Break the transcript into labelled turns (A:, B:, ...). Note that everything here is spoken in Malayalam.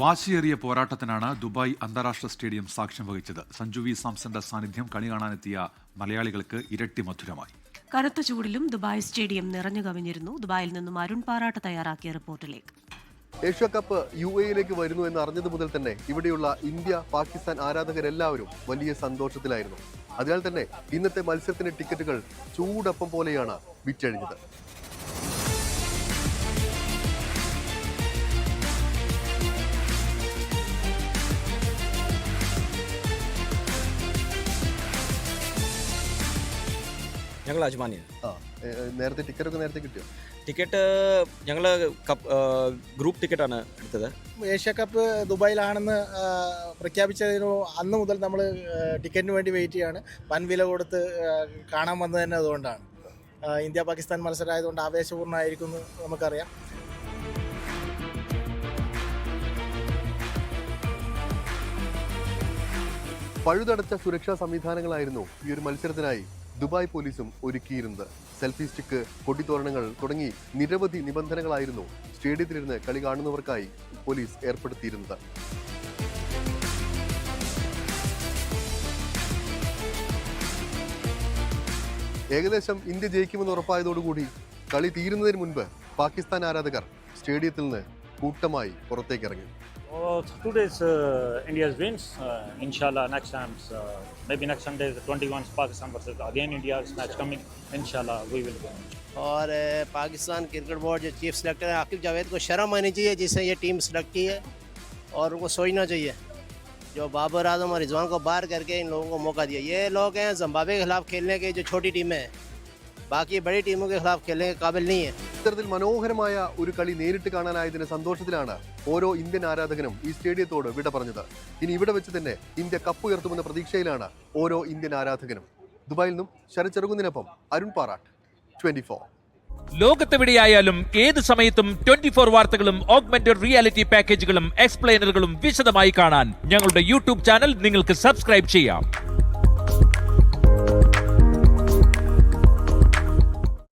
A: വാശിയേറിയ പോരാട്ടത്തിനാണ് ദുബായ് അന്താരാഷ്ട്ര സ്റ്റേഡിയം സാക്ഷ്യം വഹിച്ചത്. സഞ്ജു വി. സാംസന്റെ സാന്നിധ്യം കണി കാണാനെത്തിയ മലയാളികൾക്ക് ഇരട്ടി മധുരമായി.
B: കനത്ത ചൂടിലും ദുബായ് സ്റ്റേഡിയം നിറഞ്ഞു കവിഞ്ഞിരുന്നു. ദുബായിൽ നിന്നും അരുൺ പാറാട്ട് തയ്യാറാക്കിയ റിപ്പോർട്ടിലേക്ക്.
C: ഏഷ്യ കപ്പ് യു എയിലേക്ക് വരുന്നു എന്ന് അറിഞ്ഞത് മുതൽ തന്നെ ഇവിടെയുള്ള ഇന്ത്യ പാകിസ്ഥാൻ ആരാധകരെല്ലാവരും വലിയ സന്തോഷത്തിലായിരുന്നു. അതിനാൽ തന്നെ ഇന്നത്തെ മത്സരത്തിന്റെ ടിക്കറ്റുകൾ ചൂടപ്പം പോലെയാണ് വിറ്റഴിഞ്ഞത്.
D: ഞങ്ങൾ അജ്മാനിയാണ്
C: ആ ഏ, നേരത്തെ ടിക്കറ്റ് ഒക്കെ നേരത്തെ കിട്ടിയോ?
D: ടിക്കറ്റ് ഞങ്ങൾ കപ്പ് ഗ്രൂപ്പ് ടിക്കറ്റാണ് എടുത്തത്.
E: ഏഷ്യ കപ്പ് ദുബായിലാണെന്ന് ആ, പ്രഖ്യാപിച്ചതിന് അന്ന് മുതൽ നമ്മൾ ടിക്കറ്റിന് വേണ്ടി വെയിറ്റ് ചെയ്യാണ്. വൻ വില കൊടുത്ത് ആ, കാണാൻ വന്നത് തന്നെ അതുകൊണ്ടാണ്. ആ, ഇന്ത്യ പാകിസ്ഥാൻ മത്സരമായതുകൊണ്ട് ആവേശപൂർണമായിരിക്കും എന്ന് നമുക്കറിയാം.
C: പഴുതടച്ച സുരക്ഷാ സംവിധാനങ്ങളായിരുന്നു ഈ ഒരു മത്സരത്തിനായി. ദുബായ് പോലീസും ഒരുക്കിയിരുന്നത്. സെൽഫി സ്റ്റിക്ക് കൊടിത്തോരണങ്ങൾ തുടങ്ങി നിരവധി നിബന്ധനകളായിരുന്നു സ്റ്റേഡിയത്തിലിരുന്ന് കളി കാണുന്നവർക്കായി പോലീസ് ഏർപ്പെടുത്തിയിരുന്നത്. ഏകദേശം ഇന്ത്യ ജയിക്കുമെന്ന് ഉറപ്പായതോടുകൂടി കളി തീരുന്നതിന് മുൻപ് പാകിസ്ഥാൻ ആരാധകർ സ്റ്റേഡിയത്തിൽ നിന്ന് കൂട്ടമായി പുറത്തേക്കിറങ്ങി.
F: Oh, two days uh, India's wins. Uh, inshallah, next time's uh, maybe next Sunday, the 21st Pakistan versus again India's match coming. Inshallah, we will win.
G: और पाकिस्तान क्रिकेट बोर्ड जो चीफ सेलेक्टर है आकिब जावेद को शर्म आनी चाहिए जिससे ये टीम सेलेक्ट की है और उनको सोचना चाहिए जो बाबर आज़म और रिजवान को बाहर करके इन लोगों को मौका दिया ये लोग हैं जम्बावे के खिलाफ खेलने के जो छोटी टीमें हैं ബാക്കി ബഡി ടീമുകൾ ഖിലാഫ് ഖേലേ കാബിൽ നീ
C: ഇത്തരത്തിൽ മനോഹരമായ ഒരു കളി നേരിട്ട് കാണാനായതിന്റെ സന്തോഷത്തിലാണ് ഓരോ ഇന്ത്യൻ ആരാധകനും ഈ സ്റ്റേഡിയത്തോട് വിട പറഞ്ഞത്. ഇനി ഇവിടെ വെച്ച് തന്നെ ഇന്ത്യ കപ്പ് ഉയർത്തുമെന്ന പ്രതീക്ഷയിലാണ് ഓരോ ഇന്ത്യൻ ആരാധകനും. ദുബായിൽ നിന്നും ശരചെറുകുന്നിനൊപ്പം അരുൺ പാറാട്ട് ട്വന്റി ഫോർ
H: ലോകത്തെവിടെയായാലും ഏത് സമയത്തും ട്വന്റി ഫോർ വാർത്തകളും ഓഗ്മെന്റഡ് റിയാലിറ്റി പാക്കേജുകളും എക്സ്പ്ലെയിനറുകളും വിശദമായി കാണാൻ ഞങ്ങളുടെ യൂട്യൂബ് ചാനൽ നിങ്ങൾക്ക് സബ്സ്ക്രൈബ് ചെയ്യാം.